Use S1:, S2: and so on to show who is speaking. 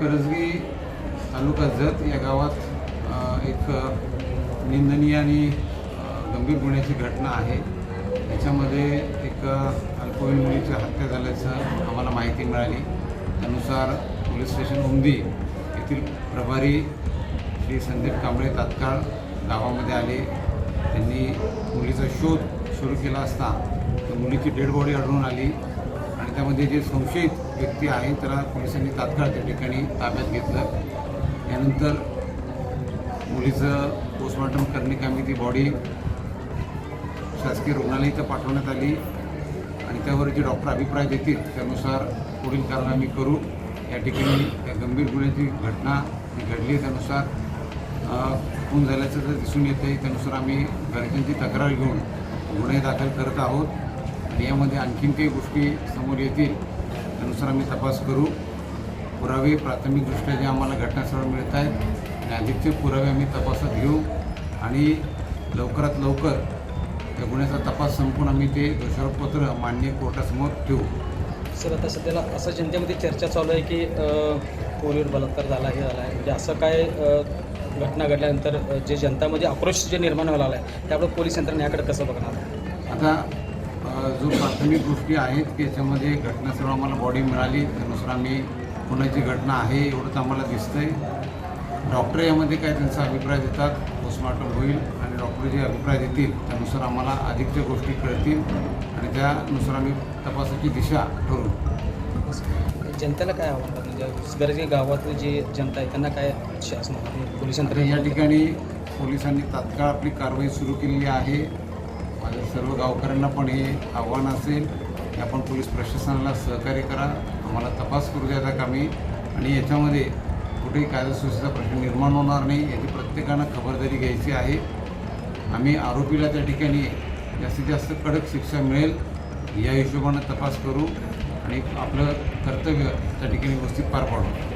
S1: करजगी तालुका जत या गावात एक निंदनीय आणि गंभीर गुन्ह्याची घटना आहे. याच्यामध्ये एक अल्पवयीन मुलीची हत्या झाल्याचं आम्हाला माहिती मिळाली. त्यानुसार पोलीस स्टेशन उमदी येथील प्रभारी श्री संदीप कांबळे तात्काळ गावामध्ये आले. त्यांनी मुलीचा शोध सुरू केला असता. तर मुलीची डेड बॉडी आढळून आली. त्यामध्ये जे संशयित व्यक्ती आहे त्याला पोलिसांनी तात्काळ त्या ठिकाणी ताब्यात घेतलं. त्यानंतर मुलीचं पोस्टमॉर्टम करण्याकामी ती बॉडी शासकीय रुग्णालय इथं पाठवण्यात आली आणि त्यावर जे डॉक्टर अभिप्राय देतील त्यानुसार पुढील कारण आम्ही करू. या ठिकाणी त्या गंभीर गुन्ह्याची घटना जी घडली त्यानुसार खून झाल्याचं जर दिसून येते त्यानुसार आम्ही घरच्यांची तक्रार घेऊन गुन्हे दाखल करत आहोत. आणि यामध्ये आणखीन काही गोष्टी समोर येतील त्यानुसार आम्ही तपास करू. पुरावे प्राथमिकदृष्ट्या जे आम्हाला घटनास्थळावर मिळत आहेत आणि अधिकचे पुरावे आम्ही तपासात घेऊ. आणि लवकरात लवकर त्या गुन्ह्याचा तपास संपून आम्ही ते दोषारोपपत्र मान्य कोर्टासमोर ठेवू.
S2: सर आता सध्याला असं जनतेमध्ये चर्चा चालू आहे की अ, पोरीवर बलात्कार झाला हे झाला आहे म्हणजे असं काय घटना घडल्यानंतर जे जनतामध्ये आक्रोश जे निर्माण व्हायला आला आहे त्यामुळे पोलीस यंत्रणा याकडे कसं बघणार?
S1: आता जो प्राथमिक गोष्टी आहेत की याच्यामध्ये घटनास्थळ आम्हाला बॉडी मिळाली त्यानुसार आम्ही पुण्याची घटना आहे एवढंच आम्हाला दिसतंय. डॉक्टर यामध्ये काय त्यांचा अभिप्राय देतात पोस्टमॉर्टम होईल आणि डॉक्टर जे अभिप्राय देतील त्यानुसार आम्हाला अधिकच्या गोष्टी कळतील आणि त्यानुसार आम्ही तपासाची दिशा ठरवू.
S2: जनतेला काय आव्हान म्हणजे गावातली जी जनता आहे त्यांना काय शासन पोलीस
S1: तर या ठिकाणी पोलिसांनी तात्काळ आपली कारवाई सुरू केलेली आहे. माझ्या सर्व गावकऱ्यांना पण हे आव्हान असेल की आपण पोलीस प्रशासनाला सहकार्य करा आम्हाला तपास करू द्या त्या कामी. आणि याच्यामध्ये कुठेही कायदा प्रश्न निर्माण होणार नाही याची प्रत्येकानं खबरदारी घ्यायची आहे. आम्ही आरोपीला त्या ठिकाणी जास्तीत जास्त कडक शिक्षा मिळेल या हिशोबानं तपास करू आणि आपलं कर्तव्य त्या ठिकाणी व्यवस्थित पार पाडू.